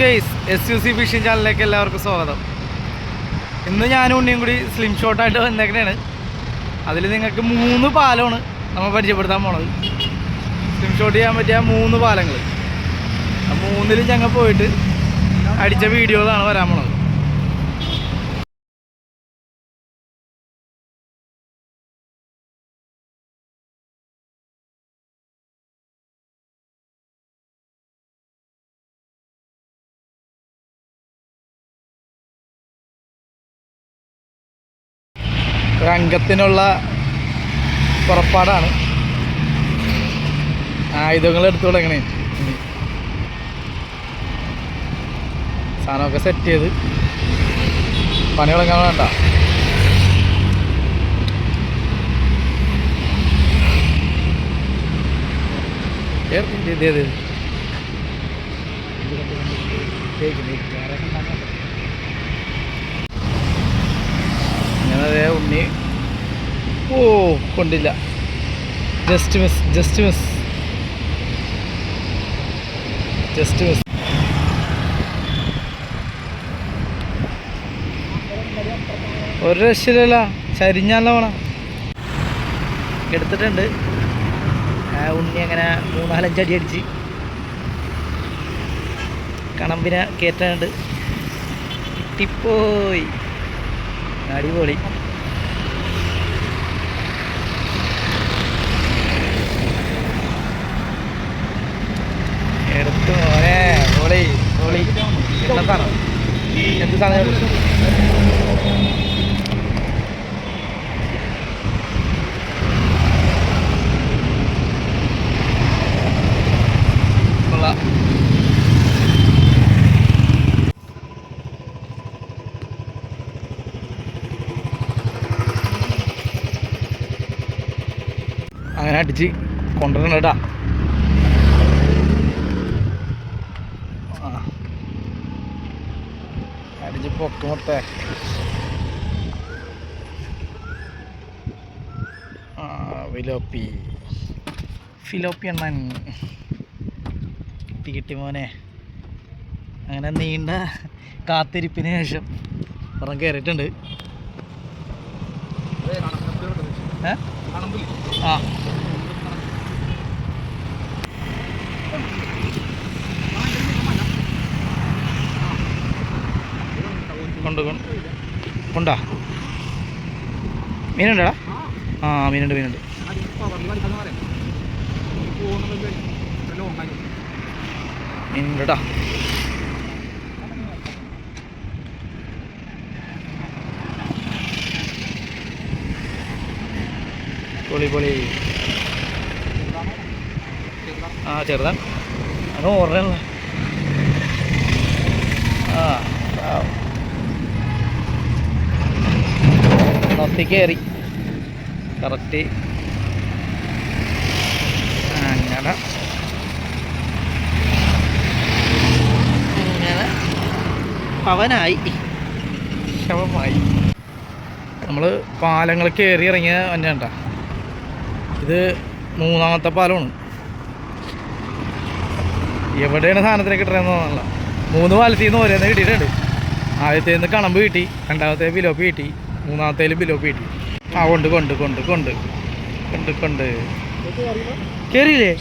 Guys S U C fishing ചാനലിലേക്ക് എല്ലാവർക്കും സ്വാഗതം. ഇന്ന് ഞാനും ഉണ്ണിയും കൂടി സ്ലിം ഷോട്ടായിട്ട് വന്നേക്കണേണ്. അതിൽ നിങ്ങൾക്ക് മൂന്ന് പാലമാണ് നമ്മൾ പരിചയപ്പെടുത്താൻ പോണത്. സ്ലിം ഷോട്ട് ചെയ്യാൻ പറ്റിയ മൂന്ന് പാലങ്ങൾ ആ മൂന്നിലും ഞങ്ങൾ പോയിട്ട് അടിച്ച വീഡിയോകളാണ് വരാൻ പോണത്. രംഗത്തിനുള്ള പുറപ്പാടാണ്. ആയുധങ്ങൾ എടുത്തു തുടങ്ങണേ. സാധനമൊക്കെ സെറ്റ് ചെയ്ത് പണി തുടങ്ങാൻ വേണ്ട. ഏത് ഇത് ഇത്. ഉണ്ണി. ഓ കൊണ്ടില്ല. Just miss just miss just miss ഒരു രക്ഷയില്ല ചരിഞ്ഞല്ല വേണം എടുത്തിട്ടുണ്ട്. ഉണ്ണി അങ്ങനെ മൂന്നാലഞ്ച് അടി അടിച്ച്. കണമ്പിനെ കയറ്റാനുണ്ട്. കിട്ടിപ്പോയി. അടിപൊളി എടുത്തു മോനെ പൊളി പൊളി എന്താ സാധനം അങ്ങനെ അടിച്ച് കൊണ്ടുവരണം കേട്ടാ ആ. അടിച്ച് പൊക്ക് ആ ഫിലോപ്പി ഫിലോപ്പി എണ്ണൻ കിട്ടി കിട്ടി മോനെ. അങ്ങനെ നീണ്ട കാത്തിരിപ്പിന് ശേഷം പുറം കയറിയിട്ടുണ്ട് ആ. കൊണ്ട് കൊണ്ട്? മീനുണ്ടടാ? ആ മീനുണ്ട് മീനുണ്ട്. മീനുണ്ടടാ. പൊളി പൊളി. ആ ചെറുതാ. അത് ഓർഡർ ആ ആ. നത്തി കയറി. കറക്റ്റ്. അങ്ങനെ. അങ്ങനെ. പവനായി ശവമായി. നമ്മൾ പാലങ്ങൾ കയറി ഇറങ്ങിയ വന്നേണ്ട ഇത് മൂന്നാമത്തെ പാലമാണ്. എവിടെയാണ് സാധനത്തിന് കിട്ടണമെന്ന് തോന്നല്ല മൂന്ന് പാലത്തിൽ നിന്ന് ഓരോന്ന് കിട്ടിയിട്ടുണ്ട്. ആദ്യത്തേന്ന് കണമ്പ് കിട്ടി രണ്ടാമത്തെ ബിലോപ്പ് കിട്ടി. മൂന്നാമത്തേൽ ബിലോ കിട്ടി ആ കൊണ്ട് കൊണ്ട് കൊണ്ട് കൊണ്ട്. കൊണ്ട് കൊണ്ട്. കയറിയില്ലേ